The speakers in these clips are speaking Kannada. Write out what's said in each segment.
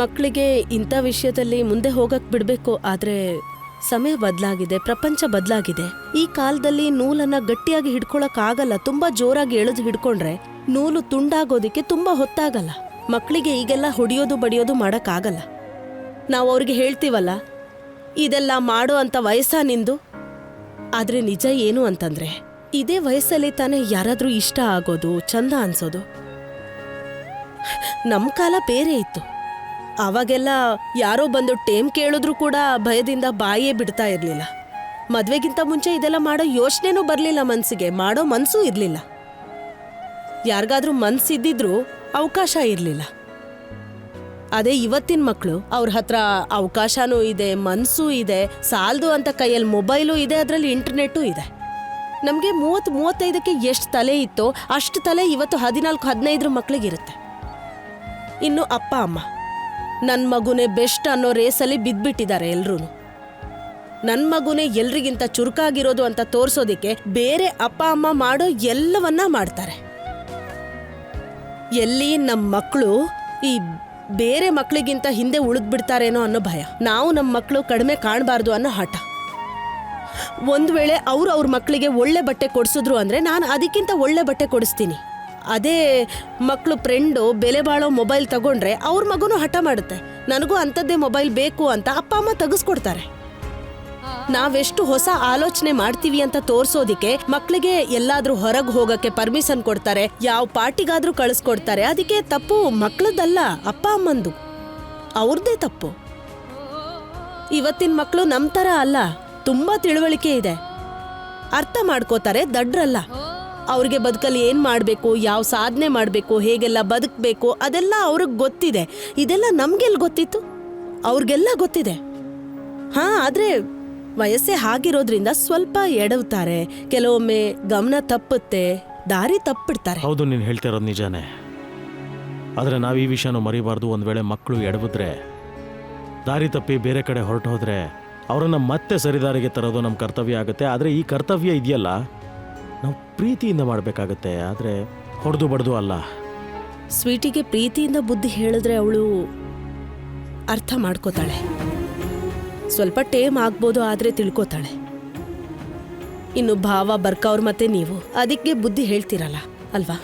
ಮಕ್ಕಳಿಗೆ ಇಂಥ ವಿಷಯದಲ್ಲಿ ಮುಂದೆ ಹೋಗಕ್ ಬಿಡಬೇಕು, ಆದರೆ ಸಮಯ ಬದಲಾಗಿದೆ, ಪ್ರಪಂಚ ಬದಲಾಗಿದೆ. ಈ ಕಾಲದಲ್ಲಿ ನೂಲನ್ನ ಗಟ್ಟಿಯಾಗಿ ಹಿಡ್ಕೊಳಕ್ ಆಗಲ್ಲ ತುಂಬಾ ಜೋರಾಗಿ ಎಳೆದು ಹಿಡ್ಕೊಂಡ್ರೆ ನೂಲು ತುಂಡಾಗೋದಿಕ್ಕೆ ತುಂಬಾ ಹೊತ್ತಾಗಲ್ಲ. ಮಕ್ಕಳಿಗೆ ಈಗೆಲ್ಲ ಹೊಡಿಯೋದು ಬಡಿಯೋದು ಮಾಡಕ್ ಆಗಲ್ಲ ನಾವು ಅವ್ರಿಗೆ ಹೇಳ್ತೀವಲ್ಲ, ಇದೆಲ್ಲ ಮಾಡೋ ಅಂತ ವಯಸ್ಸ ನಿಂದು? ಆದರೆ ನಿಜ ಏನು ಅಂತಂದ್ರೆ, ಇದೇ ವಯಸ್ಸಲ್ಲಿ ತಾನೇ ಯಾರಾದರೂ ಇಷ್ಟ ಆಗೋದು, ಚಂದ ಅನ್ಸೋದು. ನಮ್ಮ ಕಾಲ ಬೇರೆ ಇತ್ತು. ಅವಾಗೆಲ್ಲ ಯಾರೋ ಬಂದು ಟೇಮ್ ಕೇಳಿದ್ರು ಕೂಡ ಭಯದಿಂದ ಬಾಯೇ ಬಿಡ್ತಾ ಇರಲಿಲ್ಲ. ಮದುವೆಗಿಂತ ಮುಂಚೆ ಇದೆಲ್ಲ ಮಾಡೋ ಯೋಚನೆನೂ ಬರಲಿಲ್ಲ ಮನಸ್ಸಿಗೆ ಮಾಡೋ ಮನಸ್ಸು ಇರಲಿಲ್ಲ. ಯಾರಿಗಾದ್ರೂ ಮನಸ್ಸಿದ್ದಿದ್ರು ಅವಕಾಶ ಇರಲಿಲ್ಲ. ಅದೇ ಇವತ್ತಿನ ಮಕ್ಕಳು ಅವ್ರ ಹತ್ರ ಅವಕಾಶನೂ ಇದೆ ಮನಸ್ಸೂ ಇದೆ, ಸಾಲದು ಅಂತ ಕೈಯಲ್ಲಿ ಮೊಬೈಲು ಇದೆ, ಅದರಲ್ಲಿ ಇಂಟರ್ನೆಟ್ಟೂ ಇದೆ. ನಮಗೆ ಮೂವತ್ತು ಮೂವತ್ತೈದಕ್ಕೆ ಎಷ್ಟು ತಲೆ ಇತ್ತೋ ಅಷ್ಟು ತಲೆ ಇವತ್ತು ಹದಿನಾಲ್ಕು ಹದಿನೈದರ ಮಕ್ಕಳಿಗಿರುತ್ತೆ ಇನ್ನು ಅಪ್ಪ, ಅಮ್ಮ ನನ್ನ ಮಗುನೇ ಬೆಸ್ಟ್ ಅನ್ನೋ ರೇಸಲ್ಲಿ ಬಿದ್ದುಬಿಟ್ಟಿದ್ದಾರೆ ಎಲ್ರೂ ನನ್ನ ಮಗುನೇ ಎಲ್ರಿಗಿಂತ ಚುರುಕಾಗಿರೋದು ಅಂತ ತೋರಿಸೋದಕ್ಕೆ ಬೇರೆ ಅಪ್ಪ, ಅಮ್ಮ ಮಾಡೋ ಎಲ್ಲವನ್ನ ಮಾಡ್ತಾರೆ. ಎಲ್ಲಿ ನಮ್ಮ ಮಕ್ಕಳು ಈ ಬೇರೆ ಮಕ್ಕಳಿಗಿಂತ ಹಿಂದೆ ಉಳಿದ್ಬಿಡ್ತಾರೇನೋ ಅನ್ನೋ ಭಯ. ನಾವು ನಮ್ಮ ಮಕ್ಕಳು ಕಡಿಮೆ ಕಾಣಬಾರ್ದು ಅನ್ನೋ ಹಠ. ಒಂದು ವೇಳೆ ಅವರು ಅವ್ರ ಮಕ್ಕಳಿಗೆ ಒಳ್ಳೆ ಬಟ್ಟೆ ಕೊಡಿಸಿದ್ರು ಅಂದರೆ ನಾನು ಅದಕ್ಕಿಂತ ಒಳ್ಳೆ ಬಟ್ಟೆ ಕೊಡಿಸ್ತೀನಿ. ಅದೇ ಮಕ್ಕಳು ಫ್ರೆಂಡು ಬೆಲೆ ಬಾಳೋ ಮೊಬೈಲ್ ತಗೊಂಡ್ರೆ ಅವ್ರ ಮಗುನೂ ಹಠ ಮಾಡುತ್ತೆ. ನನಗೂ ಅಂಥದ್ದೇ ಮೊಬೈಲ್ ಬೇಕು ಅಂತ ಅಪ್ಪ ಅಮ್ಮ ತೆಗೆಸ್ಕೊಡ್ತಾರೆ. ನಾವೆಷ್ಟು ಹೊಸ ಆಲೋಚನೆ ಮಾಡ್ತೀವಿ ಅಂತ ತೋರ್ಸೋದಿಕ್ಕೆ ಮಕ್ಕಳಿಗೆ ಎಲ್ಲಾದ್ರೂ ಹೊರಗೆ ಹೋಗಕ್ಕೆ ಪರ್ಮಿಷನ್ ಕೊಡ್ತಾರೆ, ಯಾವ ಪಾರ್ಟಿಗಾದ್ರೂ ಕಳಿಸ್ಕೊಡ್ತಾರೆ, ಅದಕ್ಕೆ ತಪ್ಪು ಮಕ್ಕಳದಲ್ಲ ಅಪ್ಪ ಅಮ್ಮಂದು. ಅವ್ರದ್ದೇ ತಪ್ಪು. ಇವತ್ತಿನ ಮಕ್ಕಳು ನಮ್ಮ ಥರ ಅಲ್ಲ, ತುಂಬಾ ತಿಳುವಳಿಕೆ ಇದೆ. ಅರ್ಥ ಮಾಡ್ಕೋತಾರೆ, ದಡ್ರಲ್ಲ. ಅವ್ರಿಗೆ ಬದುಕಲ್ಲಿ ಏನು ಮಾಡಬೇಕು, ಯಾವ ಸಾಧನೆ ಮಾಡಬೇಕು, ಹೇಗೆಲ್ಲ ಬದುಕಬೇಕು, ಅದೆಲ್ಲ ಅವ್ರಿಗೆ ಗೊತ್ತಿದೆ. ಇದೆಲ್ಲ ನಮಗೆಲ್ಲಿ ಗೊತ್ತಿತ್ತು. ಅವ್ರಿಗೆಲ್ಲ ಗೊತ್ತಿದೆ. ಹಾಂ, ಆದ್ರೆ ವಯಸ್ಸೇ ಹಾಗಿರೋದ್ರಿಂದ ಸ್ವಲ್ಪ ಎಡವ್ತಾರೆ. ಕೆಲವೊಮ್ಮೆ ಗಮನ ತಪ್ಪುತ್ತೆ, ದಾರಿ ತಪ್ಪಿಡ್ತಾರೆ. ಹೌದು, ನೀನು ಹೇಳ್ತಾ ಇರೋದು ನಿಜಾನೇ. ಆದರೆ ನಾವು ಈ ವಿಷಯನ ಮರಿಬಾರ್ದು. ಒಂದು ವೇಳೆ ಮಕ್ಕಳು ಎಡವಿದ್ರೆ, ದಾರಿ ತಪ್ಪಿ ಬೇರೆ ಕಡೆ ಹೊರಟು ಹೋದರೆ ಅವರನ್ನು ಮತ್ತೆ ಸರಿದಾರಿಗೆ ತರೋದು ನಮ್ಮ ಕರ್ತವ್ಯ ಆಗುತ್ತೆ. ಆದರೆ ಈ ಕರ್ತವ್ಯ ಇದೆಯಲ್ಲ ನಾವು ಪ್ರೀತಿಯಿಂದ ಮಾಡಬೇಕಾಗತ್ತೆ, ಆದರೆ ಹೊಡೆದು ಬಡ್ದು ಅಲ್ಲ. ಸ್ವೀಟಿಗೆ ಪ್ರೀತಿಯಿಂದ ಬುದ್ಧಿ ಹೇಳಿದ್ರೆ ಅವಳು ಅರ್ಥ ಮಾಡ್ಕೋತಾಳೆ. ಸ್ವಲ್ಪ ಟೇಮ್ ಆಗ್ಬೋದು ಆದರೆ ತಿಳ್ಕೋತಾಳೆ. ಇನ್ನು ಭಾವ ಬರ್ಕವ್ರು ಮತ್ತೆ ನೀವು, ಅದಕ್ಕೆ ಬುದ್ಧಿ ಹೇಳ್ತೀರಲ್ಲ, ಅಲ್ವಾ?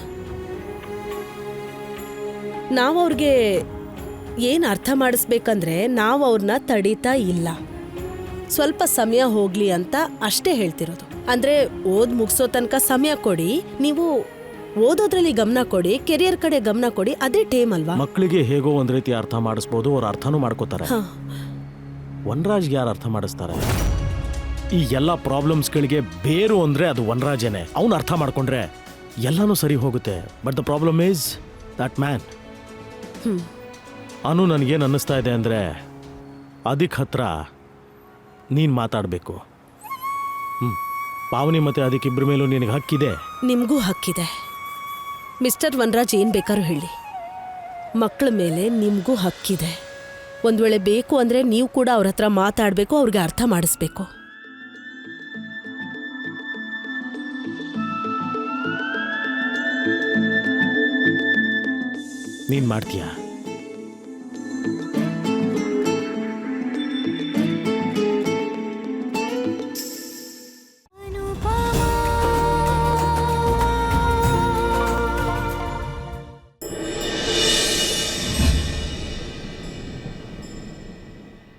ನಾವು ಅವ್ರಿಗೆ ಏನು ಅರ್ಥ ಮಾಡಿಸ್ಬೇಕಂದ್ರೆ ನಾವು ಅವ್ರನ್ನ ತಡೀತಾ ಇಲ್ಲ. ಸ್ವಲ್ಪ ಸಮಯ ಹೋಗ್ಲಿ ಅಂತ ಅಷ್ಟೇ ಹೇಳ್ತಿರೋದು. ಅಂದ್ರೆ ಓದ್ ಮುಗಿಸೋ ತನಕ ಸಮಯ ಕೊಡಿ ನೀವು ಓದೋದ್ರಲ್ಲಿ ಗಮನ ಕೊಡಿ ಕೆರಿಯರ್ ಕಡೆ ಗಮನ ಕೊಡಿ ಅದೇ ಟೇಮ್ ಅಲ್ವಾ? ಮಕ್ಕಳಿಗೆ ಹೇಗೋ ಒಂದ್ ರೀತಿ ಅರ್ಥ ಮಾಡಿಸ್ಬೋದು ಅವ್ರು ಅರ್ಥನೂ ಮಾಡ್ಕೋತಾರೆ. ಹಾ. ವನರಾಜ್ಗೆ ಯಾರು ಅರ್ಥ ಮಾಡಿಸ್ತಾರೆ? ಈ ಎಲ್ಲ ಪ್ರಾಬ್ಲಮ್ಸ್ಗಳಿಗೆ ಬೇರು ಅಂದರೆ ಅದು ವನರಾಜನೇ. ಅವನು ಅರ್ಥ ಮಾಡ್ಕೊಂಡ್ರೆ ಎಲ್ಲನೂ ಸರಿ ಹೋಗುತ್ತೆ. But the problem is that man ಅನು ನನಗೇನು ಅನ್ನಿಸ್ತಾ ಇದೆ ಅಂದರೆ ಅದಕ್ಕೆ ಹತ್ರ ನೀನು ಮಾತಾಡಬೇಕು. ಹ್ಞೂ ಪಾವನಿ ಮತ್ತು ಅದಕ್ಕಿಬ್ಬರ ಮೇಲೂ ನಿನಗೆ ಹಕ್ಕಿದೆ. ನಿಮಗೂ ಹಕ್ಕಿದೆ. ಮಿಸ್ಟರ್ ವನರಾಜ್ ಏನ್ ಬೇಕಾದ್ರೂ ಹೇಳಿ. ಮಕ್ಕಳ ಮೇಲೆ ನಿಮಗೂ ಹಕ್ಕಿದೆ. ಒಂದ್ ವೇಳೆ ಬೇಕು ಅಂದ್ರೆ ನೀವು ಕೂಡ ಅವ್ರ ಹತ್ರ ಮಾತಾಡ್ಬೇಕು ಅವ್ರಿಗೆ ಅರ್ಥ ಮಾಡಿಸ್ಬೇಕು. ನೀನು ಮಾಡ್ತೀಯಾ?